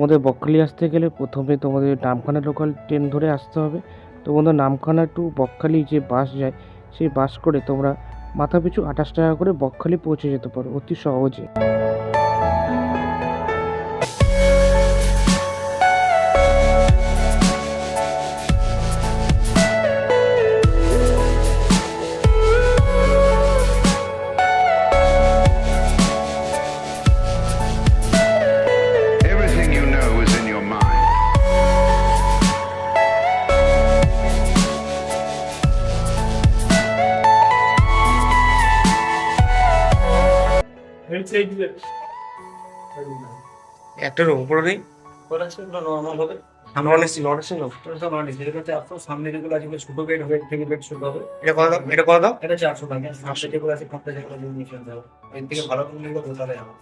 তোমাদের বকখালি আসতে গেলে প্রথমে তোমাদের নামখানা লোকাল ট্রেন ধরে আসতে হবে। তো বন্ধু, নামখানা টু বকখালি যে বাস যায়, সেই বাস করে তোমরা মাথা পিছু আঠাশ টাকা করে বকখালি পৌঁছে যেতে পারো অতি সহজে। একটা রুম নেই? নর্মাল হবে। Non AC non AC non AC যেটাতে আপনার সামনে যেগুলো আছে ছোট বেড হবে থেকে বেড শুরু হবে। এটা কত দাম এটা কত দাম এটা চারশো টাকা। সামনে যেগুলো আছে ঘণ্টা যেগুলো নিয়ে যাবে এর থেকে ভালো কোনো নিলে বোঝালে হবে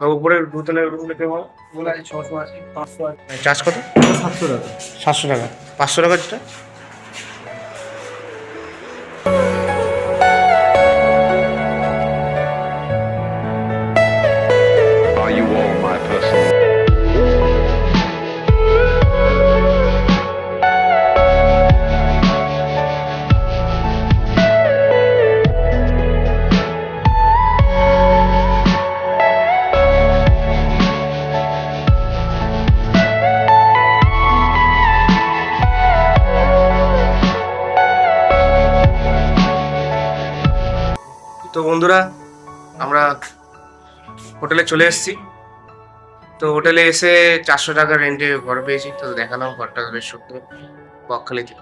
আর উপরে দুজনের রুম রেখে বলো আছে ছশো আছে পাঁচশো আছে চার্জ কত? সাতশো টাকা। সাতশো টাকা। পাঁচশো টাকা যেটা? বন্ধুরা আমরা হোটেলে চলে এসেছি। তো হোটেলে এসে চারশো টাকা রেন্টে ঘর পেয়েছি তো দেখালাম ঘরটা বেশ সত্যি বকখালিতে।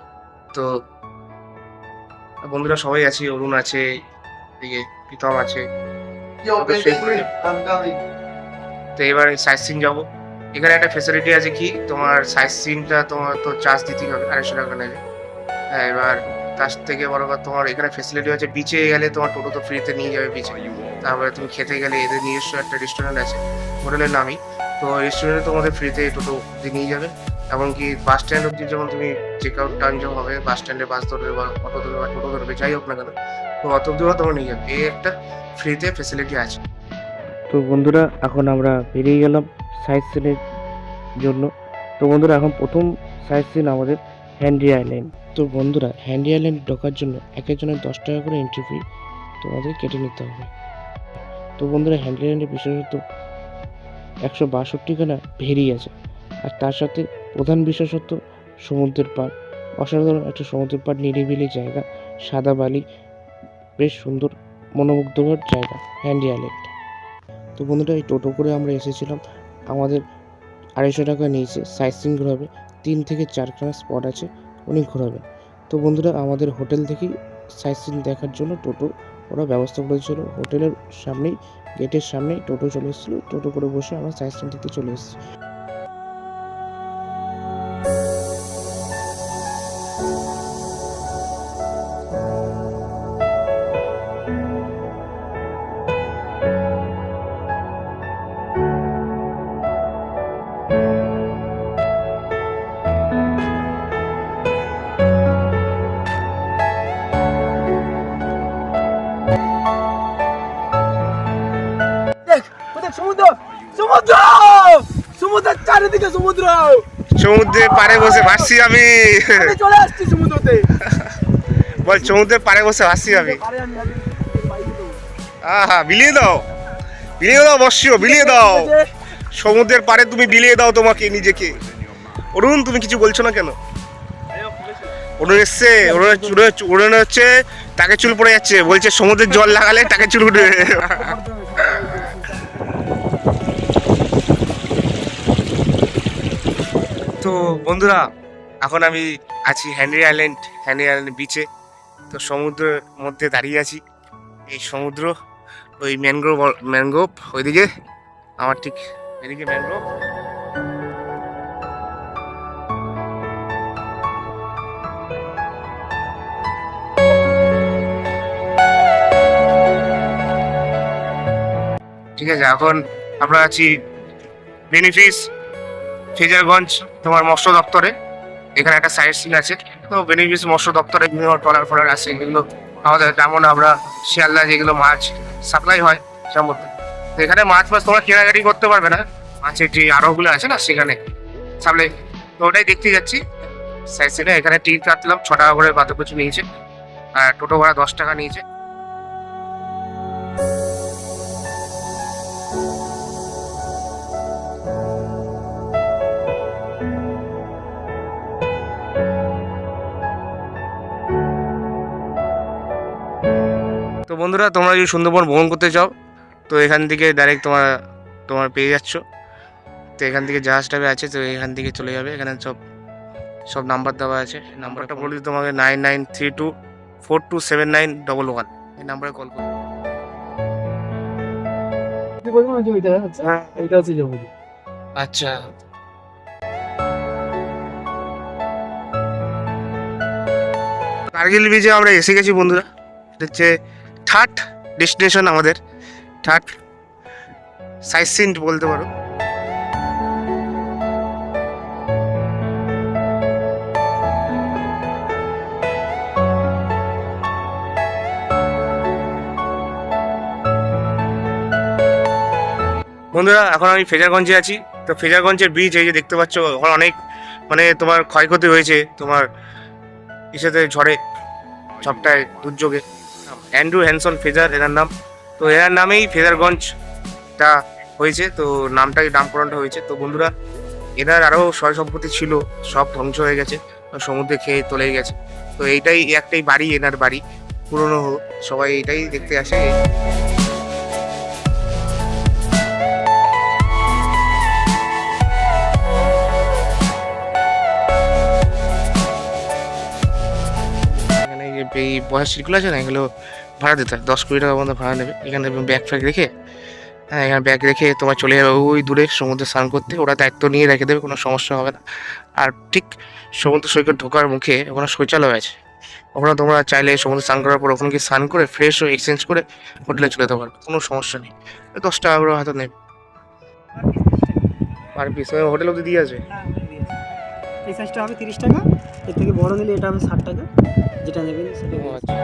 তো বন্ধুরা সবাই আছে অরুণ আছে এদিকে প্রীতম আছে। তো এবারে সাইট সিন যাব। এখানে একটা ফেসিলিটি আছে কি? তোমার সাইট সিনটা তোমার তো চার্জ দিতেই হবে আড়াইশো টাকা নেবে। হ্যাঁ এবার তার থেকে বড় কথা তোমার এখানে ফেসিলিটি আছে বিচে গেলে তোমার টোটো তো ফ্রিতে নিয়ে যাবে বিচে? তারপরে তুমি খেতে গেলে এদের নিজস্ব একটা রেস্টুরেন্ট আছে, হোটেলের নামই। তো রেস্টুরেন্টে তোমাদের ফ্রিতে টোটো নিয়ে যাবে। এমনকি বাস স্ট্যান্ড অব্দি যখন তুমি চেক আউট টাইম যখন হবে বাস স্ট্যান্ডে বাস ধরবে বা অটো ধরবে বা টোটো ধরবে, যাই হোক না কেন, তো অত অব্দিও তোমার নিয়ে যাবে। এই একটা ফ্রিতে ফেসিলিটি আছে। তো বন্ধুরা, এখন আমরা বেরিয়ে গেলাম সাইট সিনের জন্য। তো বন্ধুরা, এখন প্রথম সাইট সিন আমাদের হ্যান্ডি আইল্যান্ড তো বন্ধুরা হ্যান্ডি আইল্যান্ড ঢোকার জন্য এক একজনের দশ টাকা করে এন্ট্রি ফি তোমাদের কেটে নিতে হবে। তো বন্ধুরা হ্যান্ডি আইল্যান্ডের বিশেষত একশো বাষট্টিখানা ভেরি আছে। আর তার সাথে প্রধান বিশেষত্ব সমুদ্রের পাড়। অসাধারণ একটা সমুদ্রের পাড়, নিরিবিলি জায়গা, সাদা বালি, বেশ সুন্দর, মনোমুগ্ধকর জায়গা হ্যান্ডি আইল্যান্ড তো বন্ধুরা, এই টোটো করে আমরা এসেছিলাম। আমাদের আড়াইশো টাকা নিয়েছে। সাইট সিন ঘোরাবে তিন থেকে চারখানা স্পট আছে। উনি ঘোরাবেন। তো বন্ধুরা, আমাদের হোটেল থেকেই সাইট সিন দেখার জন্য টোটো ওরা ব্যবস্থা করেছিল। হোটেলের সামনেই, গেটের সামনেই টোটো চলে এসেছিল। টোটো করে বসে আমরা সাইট সিন দেখতে চলে এসেছি। সমুদ্র পাড়ে বসে ভাসছি আমি। চলে আসছি সমুদ্রতে। বল সমুদ্রের পাড়ে বসে ভাসছি আমি। আহা বিলিয়ে দাও। বিলিয়ে দাও বর্ষ বিলিয়ে দাও। সমুদ্রের পাড়ে তুমি বিলিয়ে দাও তোমাকে নিজেকে। অরুণ তুমি কিছু বলছো না কেন? অরুণ এসছে অরুণ অরুণ হচ্ছে তাকে চুল পড়ে যাচ্ছে। বলছে সমুদ্রের জল লাগালে তাকে চুল উঠবে। তো বন্ধুরা, এখন আমি আছি হ্যান্ডি আইল্যান্ড হ্যানরি আইল্যান্ড বিচে তো সমুদ্রের মধ্যে দাঁড়িয়ে আছি। এই সমুদ্র, ওই ম্যানগ্রোভ ম্যানগ্রোভ ওইদিকে, আমার ঠিক এদিকে ম্যানগ্রোভ ঠিক আছে, এখন আমরা আছি বেনিফিস ফেজারগঞ্জ তোমার মৎস্য দপ্তরে। এখানে একটা সাইট সিন আছে। তো বেনিফিস মৎস্য দপ্তরে বিভিন্ন ট্রলার ফলার আছে, এগুলো আমাদের যেমন আমরা শিয়ালদা যেগুলো মাছ সাপ্লাই হয় সমুদ্রে তো এখানে মাছ মাছ তোমরা কেনাকাটি করতে পারবে না। মাছের যে আড়গুলো আছে না, সেখানে। সাপ্লাই তো ওটাই দেখতে যাচ্ছি। সাইড সিনে এখানে টিকিট কাটলাম, ছ টাকা করে বাদ কিছু নিয়েছে। আর টোটো ভাড়া দশ টাকা নিয়েছে। বন্ধুরা তোমরা যদি সুন্দরবন ভ্রমণ করতে চাও তো এখান থেকে ডাইরেক্ট তোমার তোমার পেয়ে যাচ্ছ। তো এখান থেকে জাহাজ টাবে আছে তো এখান থেকে চলে যাবে। এখানে সব সব নাম্বার দেওয়া আছে। নাম্বারটা বলি তোমাকে nine nine three two four two seven nine double one এই নাম্বারে কল করো। আচ্ছা হ্যাঁ। আচ্ছা। কার্গিল বিচে আমরা এসে গেছি বন্ধুরা। এটা হচ্ছে থার্ড ডেস্টিনেশন আমাদের। থার্ড সাইট সিন্ট বলতে পারো। বন্ধুরা, এখন আমি ফেজারগঞ্জে আছি। তো ফেজারগঞ্জের ব্রিজ এই যে দেখতে পাচ্ছ, ওখানে অনেক মানে তোমার ক্ষয়ক্ষতি হয়েছে। তোমার ইসেতে ঝড়ে সবটায় দুর্যোগে। অ্যান্ড্রু হ্যানসন ফেজার এনার নাম। তো এনার নামেই ফেজারগঞ্জটা হয়েছে। তো নামটাই নামকরণটা হয়েছে। তো বন্ধুরা, এনার আরও সয় সম্পত্তি ছিল, সব ধ্বংস হয়ে গেছে, সমুদ্রে খেয়ে চলে গেছে। তো এইটাই একটাই বাড়ি, এনার বাড়ি। পুরনো সবাই এটাই দেখতে আসে। বয়স সিটগুলো আছে না এগুলো ভাড়া দিতে হয়। দশ কুড়ি টাকা মতো ভাড়া নেবে। এখানে ব্যাগ ফ্যাগ রেখে হ্যাঁ এখানে ব্যাগ রেখে তোমার চলে যাবে। ওই দূরে সমুদ্রে স্নান করতে ওরা দায়িত্ব নিয়ে রেখে দেবে কোনো সমস্যা হবে না। আর ঠিক সমুদ্র সৈকত ঢোকার মুখে ওখানে শৌচালয় আছে। ওখানে তোমরা চাইলে সমুদ্রে স্নান করার পর ওখানে গিয়ে স্নান করে ফ্রেশ হয়ে এক্সচেঞ্জ করে হোটেলে চলে যেতে পারবে। কোনো সমস্যা নেই। দশ টাকা করে হয়তো নেবে। পার পিস হোটেল অব্দি দিয়ে আসবে এই সাইজটা হবে তিরিশ টাকা। এর থেকে বড় নিলে এটা হবে ষাট টাকা যেটা নেবেন সেটা ও আচ্ছা।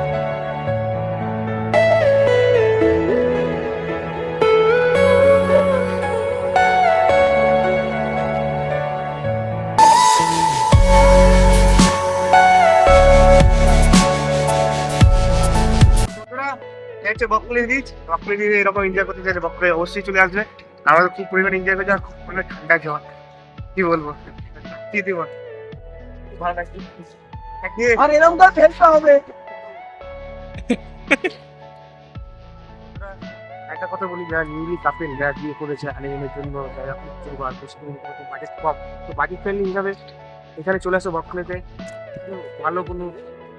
হচ্ছে এরকম এনজয় করতে অবশ্যই চলে আসবে। আমাদের খুব পরিমাণ এনজয় করছে আর খুব পরিমাণ ঠান্ডা জল কি বলব? কি দিব? ভালো লাগছে কি আর এরকম করে ফেলতে হবে। একটা কথা বলি যারা নিউলি কাপেল যারা বিয়ে করেছে হানিমুনের জন্য যারা উত্তর ভারত বাজেট কম। তো বাজেট ফ্রেন্ডলি হিসাবে এখানে চলে আসো বকখালিতে। ভালো কোনো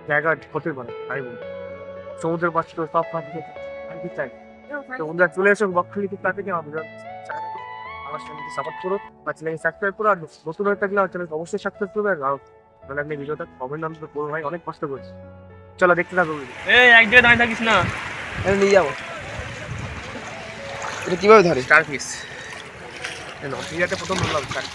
জায়গা হতে পারে তাই বলি। সমুদ্রের পাশে তো সব পাশে আর কি চাই। তো বন্ধুরা চলে এসো বকখালিতে তাদেরকে আমরা আমার চ্যানেলকে সাপোর্ট করো বা চ্যানেলকে সাবস্ক্রাইব করো আর নতুন হয়ে থাকলে আমার চ্যানেলকে অবশ্যই সাবস্ক্রাইব করবে আর ভালো আপনি ভিডিওটা কমেন্ট নাম তো করো ভাই। অনেক কষ্ট করছি। চলো দেখতে থাকো। ভিডিও এই এক জায়গায় দাঁড়িয়ে থাকিস না। আমি নিয়ে যাব। এটা কীভাবে ধরে? স্টার পিস নটিয়াতে প্রথম বললাম স্টার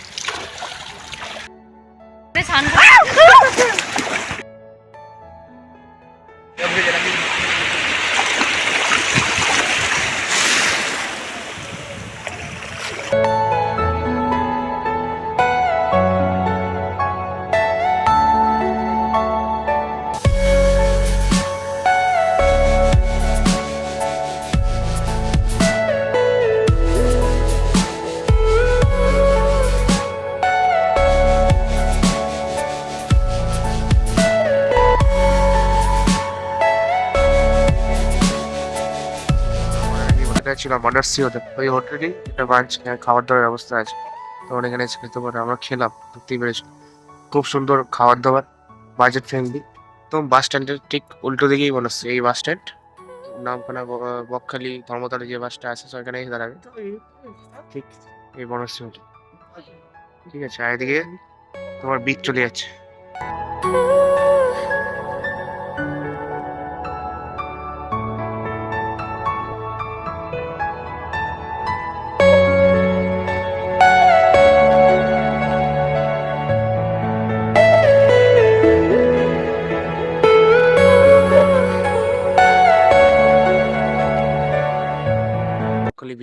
ছিল মাদার্সি হোটেল ওই হোটেলেই একটা ব্রাঞ্চ খাবার দাবার ব্যবস্থা আছে। তোমরা এখানে এসে খেতে পারে আমরা খেলাম বুঝতেই পেরেছি খুব সুন্দর খাবার দাবার বাজেট ফ্রেন্ডলি তো বাস স্ট্যান্ডের ঠিক উল্টো দিকেই মনে হচ্ছে, এই বাস স্ট্যান্ড নামখানা বকখালি ধর্মতলা যে বাসটা আছে সেখানে এসে দাঁড়াবে। তো ঠিক এই বনশ্রী হোটেল ঠিক আছে, আর এদিকে তোমার বিচ চলে যাচ্ছে।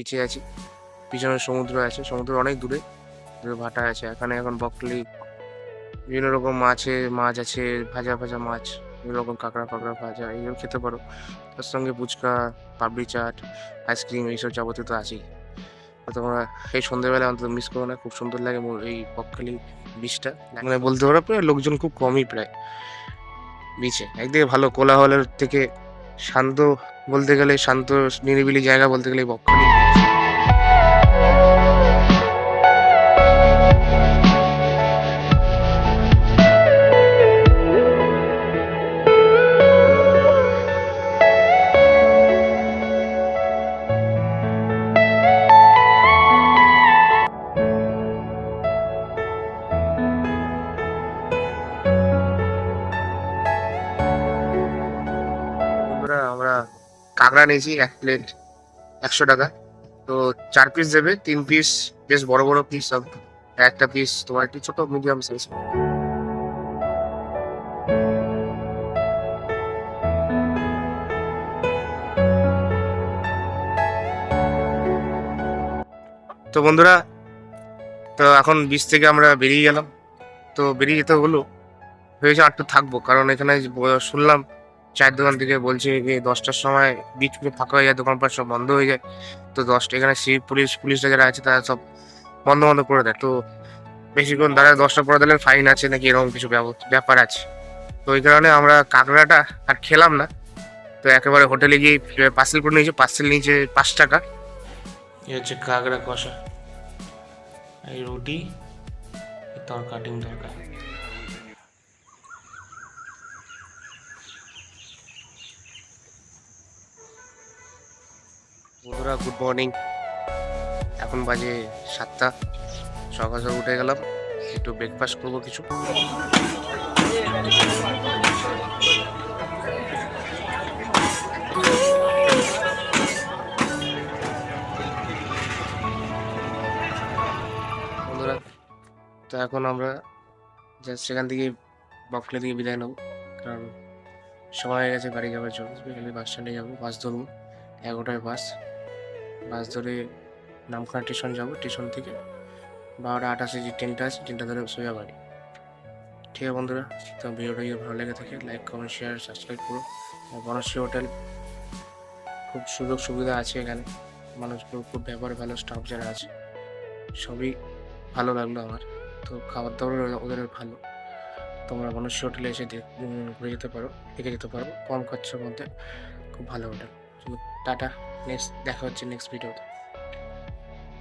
বিচে আছি, পিছনে সমুদ্র আছে, সমুদ্র অনেক দূরে দূরে ভাটা আছে। এখানে এখন বকলি, বিভিন্ন রকম মাছে, মাছ আছে, ভাজা ভাজা মাছ, বিভিন্ন রকম কাঁকড়া ফাঁকড়া ভাজা, এইগুলো খেতে পারো। তার সঙ্গে ফুচকা, পাপড়ি চাট, আইসক্রিম এইসব যাবতীয় তো আছেই। তোমরা এই সন্ধ্যেবেলা অন্তত মিস করো না, খুব সুন্দর লাগে এই বকখালি বিচটা মানে বলতে পারো প্রায় লোকজন খুব কমই প্রায়। বিচে একদিকে ভালো কোলাহলের থেকে শান্ত বলতে গেলে, শান্ত নিরিবিলি জায়গা বলতে গেলে বকখালি কাঁকড়া নিয়েছি, এক প্লেট একশো টাকা। তো চার পিস দেবে, তিন পিস বেশ বড় বড় পিস সব একটা পিস তোমার একটু ছোট মিডিয়াম সাইজ তো বন্ধুরা, তো এখন বিচ থেকে আমরা বেরিয়ে গেলাম। তো বেরিয়ে যেতে হলো ভেবেছি আর একটু থাকব, কারণ এখানে শুনলাম চায়ের দোকান থেকে বলছে যে দশটার সময় বিচ পুরো ফাঁকা হয়ে যায়, দোকানপাট সব বন্ধ হয়ে যায়। তো দশটা এখানে সিভিক পুলিশ, পুলিশরা যারা আছে তারা সব বন্ধ বন্ধ করে দেয়। তো বেশিক্ষণ দাঁড়ায় দশটা পরে দিলে ফাইন আছে নাকি, এরকম কিছু ব্যাপার আছে। তো ওই কারণে আমরা কাঁকড়াটা আর খেলাম না। তো একেবারে হোটেলে গিয়ে পার্সেল করে নিয়েছি পার্সেল নিয়েছে পাঁচ টাকা। এই হচ্ছে কাঁকড়া কষা। এই রুটি, তরকা তরকা। বন্ধুরা গুড মর্নিং এখন বাজে সাতটা। সকাল সকাল উঠে গেলাম, একটু ব্রেকফাস্ট করব কিছু। বন্ধুরা, তো এখন আমরা জাস্ট সেখান থেকে বকলে থেকে বিদায় নেব, কারণ সময় হয়ে গেছে, বাড়ি যাওয়ার জন্য। বাস স্ট্যান্ডে যাব বাস ধরবো, এগারোটায় বাস বাস ধরে নামখানা স্টেশন যাব স্টেশন থেকে। বারোটা আঠাশে যে ট্রেনটা আছে ট্রেনটা ধরে সোজা বাড়ি। ঠিক আছে বন্ধুরা তো ভিডিওটা যদি ভালো লেগে থাকে লাইক কমেন্ট শেয়ার সাবস্ক্রাইব করো। বনশ্রী হোটেল খুব সুযোগ সুবিধা আছে এখানে। মানুষগুলো খুব ব্যবহার ভালো স্টাফ যারা আছে, সবই ভালো লাগল আমার। তো খাবার দাবার ওদের ভালো। তোমরা বনশ্রী হোটেলে এসে ঘুরে যেতে পারো, দেখে যেতে পারো। কম খরচার মধ্যে খুব ভালো হোটেল। টাটা। নেক্সট দেখা হচ্ছে নেক্সট ভিডিওতে।